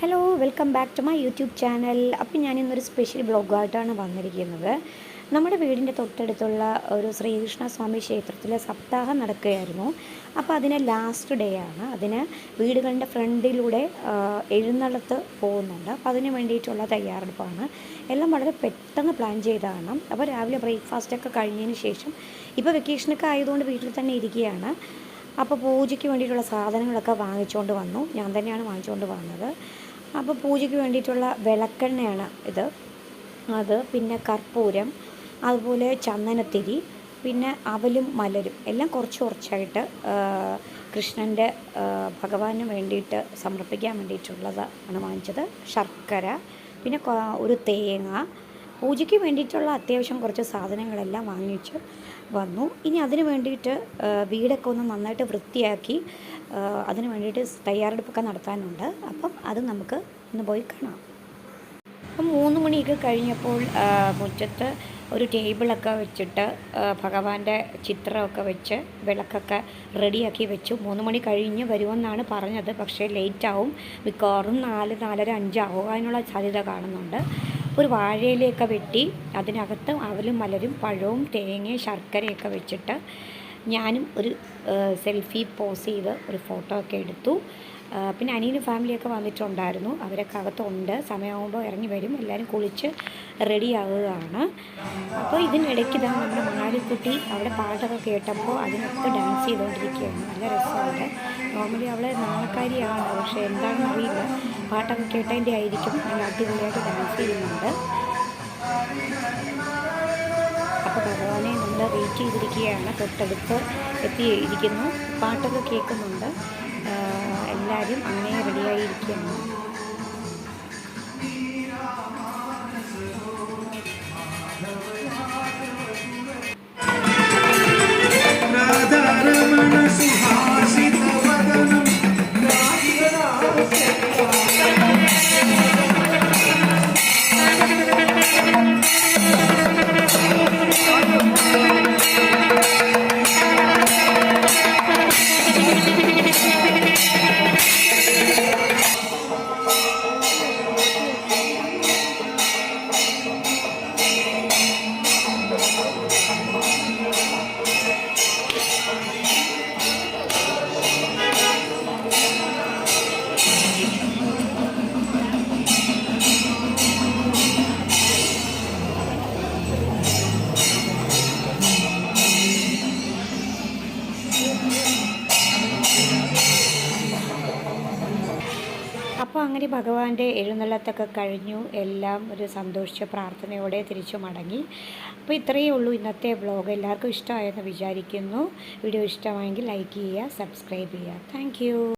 Hello welcome back to my YouTube channel അപ്പം ഞാനിന്നൊരു special ബ്ലോഗായിട്ടാണ് വന്നിരിക്കുന്നത്. നമ്മുടെ വീടിന്റെ തൊട്ടടുത്തുള്ള ഒരു ശ്രീകൃഷ്ണ സ്വാമി ക്ഷേത്രത്തിൽ സപ്താഹം നടക്കുകയായിരുന്നു. അപ്പോൾ അതിന് ലാസ്റ്റ് ഡേ ആണ്. അതിന് വീടുകളുടെ ഫ്രണ്ടിലൂടെ എഴുന്നള്ളത്ത് പോകുന്നുണ്ട്. അപ്പോൾ അതിന് വേണ്ടിയിട്ടുള്ള തയ്യാറെടുപ്പാണ്. എല്ലാം വളരെ പെട്ടെന്ന് പ്ലാൻ ചെയ്തതാണ്. അപ്പോൾ രാവിലെ ബ്രേക്ക്ഫാസ്റ്റൊക്കെ കഴിഞ്ഞതിന് ശേഷം ഇപ്പോൾ വെക്കേഷനൊക്കെ ആയതുകൊണ്ട് വീട്ടിൽ തന്നെ ഇരിക്കുകയാണ്. അപ്പോൾ പൂജയ്ക്ക് വേണ്ടിയിട്ടുള്ള സാധനങ്ങളൊക്കെ വാങ്ങിച്ചുകൊണ്ട് വന്നു. ഞാൻ തന്നെയാണ് വാങ്ങിച്ചുകൊണ്ട് വന്നത്. അപ്പോൾ പൂജയ്ക്ക് വേണ്ടിയിട്ടുള്ള വിളക്കെണ്ണയാണ് ഇത്. അത് പിന്നെ കർപ്പൂരം അതുപോലെ ചന്ദനത്തിരി പിന്നെ അവലും മലരും. എല്ലാം കുറച്ച് കുറച്ചായിട്ട് കൃഷ്ണന്റെ ഭഗവാന് വേണ്ടിയിട്ട് സമർപ്പിക്കാൻ വേണ്ടിയിട്ടുള്ളത് ആണ് വാങ്ങിച്ചത്. ശർക്കര പിന്നെ ഒരു തേങ്ങ. പൂജയ്ക്ക് വേണ്ടിയിട്ടുള്ള അത്യാവശ്യം കുറച്ച് സാധനങ്ങളെല്ലാം വാങ്ങിച്ച്. വന്നു. ഇനി അതിന് വേണ്ടിയിട്ട് വീടൊക്കെ ഒന്ന് നന്നായിട്ട് വൃത്തിയാക്കി അതിന് വേണ്ടിയിട്ട് തയ്യാറെടുപ്പൊക്കെ നടത്താനുണ്ട്. അപ്പം അത് നമുക്ക് ഒന്ന് പോയി കാണാം. അപ്പം മൂന്ന് മണിയൊക്കെ കഴിഞ്ഞപ്പോൾ മുറ്റത്ത് ഒരു ടേബിളൊക്കെ വെച്ചിട്ട് ഭഗവാന്റെ ചിത്രമൊക്കെ വെച്ച് വിളക്കൊക്കെ റെഡിയാക്കി വെച്ചു. മൂന്ന് മണി കഴിഞ്ഞ് വരുമെന്നാണ് പറഞ്ഞത്. പക്ഷേ ലേറ്റാവും. മിക്കവാറും നാല് നാലര അഞ്ചാവും അതിനുള്ള സാധ്യത കാണുന്നുണ്ട്. ഒരു വാഴയിലയൊക്കെ വെട്ടി അതിനകത്ത് അവലും മലരും പഴവും തേങ്ങയും ശർക്കരയൊക്കെ വെച്ചിട്ട് ഞാനും ഒരു സെൽഫി പോസ് ചെയ്ത് ഒരു ഫോട്ടോ ഒക്കെ എടുത്തു. പിന്നെ അനിയനും ഫാമിലിയൊക്കെ വന്നിട്ടുണ്ടായിരുന്നു. അവരൊക്കെ അകത്തുണ്ട്. സമയമാകുമ്പോൾ ഇറങ്ങി വരും. എല്ലാവരും കുളിച്ച് റെഡിയാവുകയാണ് അപ്പോൾ ഇതിനിടയ്ക്ക് തന്നെ നമ്മുടെ മണാലിക്കുട്ടി അവിടെ പാട്ടൊക്കെ കേട്ടപ്പോൾ അതിനൊക്കെ ഡാൻസ് ചെയ്തുകൊണ്ടിരിക്കുകയാണ്. നല്ല രസമുണ്ട്. നോർമലി അവൾ നാളക്കാരിയാണ്. പക്ഷേ എന്താണെന്ന് അറിയില്ല പാട്ടൊക്കെ കേട്ടതിന്റെ ആയിരിക്കും. നല്ല അടിപൊളിയായിട്ട് ഡാൻസ് ചെയ്യുന്നുണ്ട്. അപ്പോൾ ഭഗവാനെ നമ്മൾ വെയിറ്റ് ചെയ്തിരിക്കുകയാണ്. തൊട്ടടുത്ത് എത്തിയിരിക്കുന്നു. പാട്ടൊക്കെ കേൾക്കുന്നുണ്ട്. എല്ലാവരും അങ്ങനെ റെഡിയായിരിക്കുകയാണ് സുഹാസിത അപ്പോൾ അങ്ങനെ ഭഗവാന്റെ എഴുന്നള്ളത്തൊക്കെ കഴിഞ്ഞു. എല്ലാം ഒരു സന്തോഷിച്ച പ്രാർത്ഥനയോടെ തിരിച്ചു മടങ്ങി. അപ്പോൾ ഇത്രയേ ഉള്ളൂ ഇന്നത്തെ വ്ളോഗ് എല്ലാവർക്കും ഇഷ്ടമായെന്ന് വിചാരിക്കുന്നു. വീഡിയോ ഇഷ്ടമായെങ്കിൽ ലൈക്ക് ചെയ്യുക സബ്സ്ക്രൈബ് ചെയ്യുക. താങ്ക്